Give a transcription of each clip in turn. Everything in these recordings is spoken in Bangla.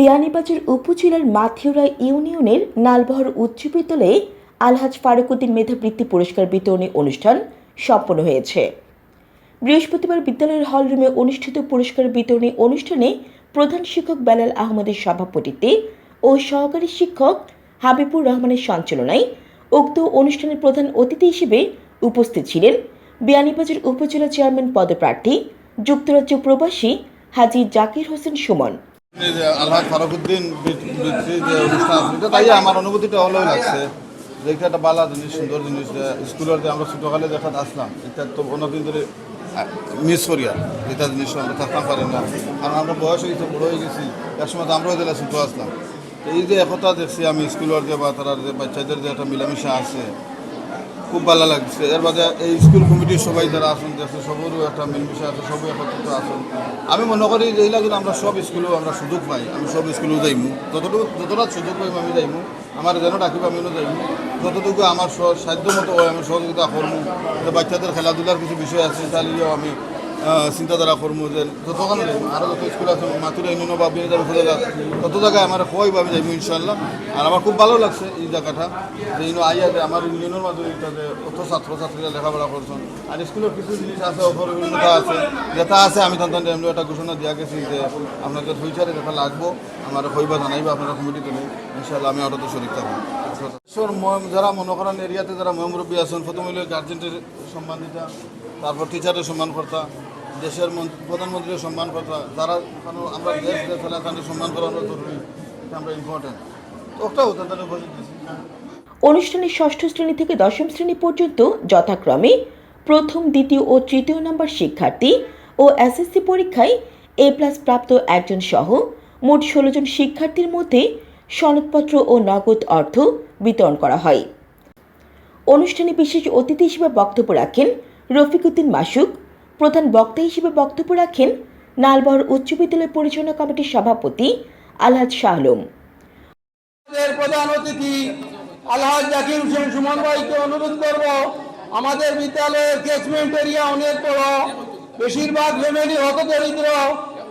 বিয়ানীবাজার উপজেলার মাথিউরা ইউনিয়নের নালবহর উচ্চ বিদ্যালয়ে আলহাজ ফারুকুদ্দিন মেধাবৃত্তি পুরস্কার বিতরণী অনুষ্ঠান সম্পন্ন হয়েছে। বৃহস্পতিবার বিদ্যালয়ের হলরুমে অনুষ্ঠিত পুরস্কার বিতরণী অনুষ্ঠানে প্রধান শিক্ষক বেলাল আহমদের সভাপতিত্বে ও সহকারী শিক্ষক হাবিবুর রহমানের সঞ্চালনায় উক্ত অনুষ্ঠানের প্রধান অতিথি হিসেবে উপস্থিত ছিলেন বিয়ানীবাজার উপজেলা চেয়ারম্যান পদপ্রার্থী, যুক্তরাজ্য প্রবাসী হাজি জাকির হোসেন সুমন। যে ফারুকুদ্দিন যে অনুষ্ঠান তাই আমার অনুভূতিটা ভালোই লাগছে। দেখতে একটা বালা জিনিস, সুন্দর জিনিস, যে স্কুলের যে আমরা ছোটোকালে দেখাত আসলাম, এটা তো অনেকদিন ধরে মিস করি আর এটা জিনিস আমরা থাকতাম পারি না। কারণ আমরা বয়স হয়েছে, বড় হয়ে গেছি এক সময় তো আমরাও দিলে ছোটো আসলাম। এই যে একতা দেখছি আমি, স্কুলের যে বা তারা যে বাচ্চাদের যে একটা মিলামিশা আছে খুব ভালো লাগছে। এর বাদে এই স্কুল কমিটির সবাই যারা আসুন আছে, সবেরও একটা মিলমিশে আছে, সবই একত্রিত আসুন আমি মনে করি যে এই লাগে আমরা সব স্কুলেও আমরা সুযোগ পাই। আমি সব স্কুলেও যাইমু। যতটুকু যতটা সুযোগ পাইম, আমি যাইমু। আমার যেন ডাকিব, আমিও যাইমু। যতটুকু আমার সাধ্য মতো আমি সহযোগিতা করব বাচ্চাদের খেলাধুলার কিছু বিষয় আছে তাহলেও আমি চিন্তাধারা করব যে যাইমু আরও যত স্কুল আছে মাতুরা ইউনিয়ন বা জায়গা তত জায়গায় আমার কই আমি যাইমু ইনশাল্লাহ আর আমার খুব ভালো লাগছে এই জায়গাটা যে ইনো আইয়া যে আমার ইউনিয়নের মাধ্যমে যে অত ছাত্রছাত্রীরা লেখাপড়া করছেন আর স্কুলের কিছু জিনিস আছে অপরিণতা আছে, যেটা আছে, আমি তখন এমনি একটা ঘোষণা দিয়া গেছি যে আপনাদের ফিউচারে যেটা লাগবো আমার কইবা জানাইবা আপনারা কমিটিতে ইনশাল্লাহ আমি ওটাতে শরীর থাকব যারা মনে করেন এরিয়াতে যারা মহামুরব্বী আছেন প্রথম গার্জেন্টের সম্মান দিতা তারপর টিচারের সম্মান করতা দেশের প্রধানমন্ত্রীর সম্মান করতা যারা আমরা দেশ দেশ এলাকাকে সম্মান করা আমরা জরুরি, এটা আমরা ইম্পর্টেন্ট তো ওটাও তাদের উপস্থিত অনুষ্ঠানে ষষ্ঠ শ্রেণি থেকে দশম শ্রেণি পর্যন্ত যথাক্রমে প্রথম, দ্বিতীয় ও তৃতীয় নম্বর শিক্ষার্থী ও এসএসসি পরীক্ষায় এ প্লাস প্রাপ্ত একজন সহ মোট ষোলো জন শিক্ষার্থীর মধ্যে সনদপত্র ও নগদ অর্থ বিতরণ করা হয়। অনুষ্ঠানে বিশেষ অতিথি হিসেবে বক্তব্য রাখেন রফিকুদ্দিন মাসুক প্রধান বক্তা হিসেবে বক্তব্য রাখেন নালবহর উচ্চ বিদ্যালয় পরিচালনা কমিটির সভাপতি আলহাজ শাহ আলম। প্রধান অতিথি আলহাজ জাকির হোসেন সুমন ভাইকে অনুরোধ করব, আমাদের বিদ্যালয়ের কেসমেন্ট এরিয়া অনেক বড়, বেশিরভাগ ফ্যামিলি হত দরিদ্র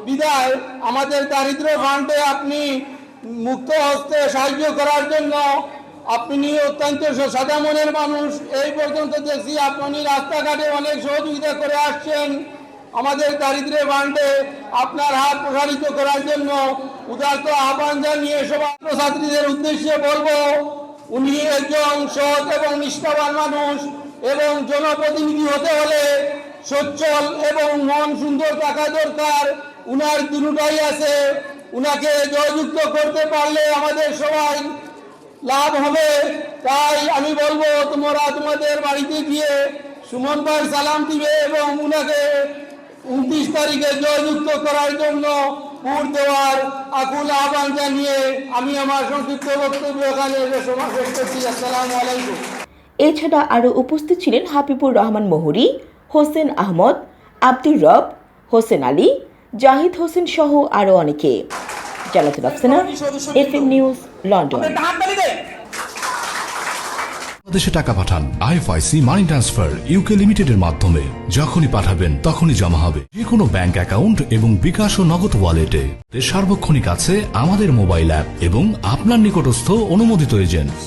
বিদায়, আমাদের দারিদ্র ফান্ডে আপনি মুক্ত হস্তে সাহায্য করার জন্য আপনি অত্যন্ত সাদা মনের মানুষ। এই পর্যন্ত দেখছি আপনি রাস্তাঘাটে অনেক সহযোগিতা করে আসছেন। আমাদের দারিদ্র্য বান্ডে আপনার হাত প্রসারিত করার জন্য উদার্ত আহ্বান জানিয়ে সবার ছাত্রীদের উদ্দেশ্যে বলব, উনি একজন সৎ এবং নিষ্ঠাবান মানুষ এবং জনপ্রতিনিধি হতে হলে সচ্ছল এবং মন সুন্দর থাকা দরকার। উনার দুটাই আছে। উনাকে জয়যুক্ত করতে পারলে আমাদের সবাই লাভ হবে। তাই আমি বলব, তোমরা তোমাদের বাড়িতে গিয়ে সুমন ভাই সালাম দিবে এবং উনাকে উনত্রিশ তারিখে জয়যুক্ত করার জন্য ভোট দেওয়ার আকুল আহ্বান জানিয়ে আমি আমার সংক্ষিপ্ত বক্তব্য এখানে সমাজ করছি। আসসালামু আলাইকুম। এছাড়া আরও উপস্থিত ছিলেন হাবিবুর রহমান মোহরি, হোসেন আহমদ, আব্দুর রব, হোসেন আলী, জাহিদ হোসেন সহ আরও অনেকে। Jannatul Afsana F M news London. বাংলাদেশে টাকা পাঠান। আইএফআইসি মানি ট্রান্সফার ইউকে লিমিটেডের মাধ্যমে। যখনই পাঠাবেন তখনই জমা হবে। যে কোনো ব্যাংক অ্যাকাউন্ট এবং বিকাশ ও নগদ ওয়ালেটে। সার্বক্ষণিক আছে আমাদের মোবাইল অ্যাপ এবং আপনার নিকটস্থ অনুমোদিত এজেন্ট।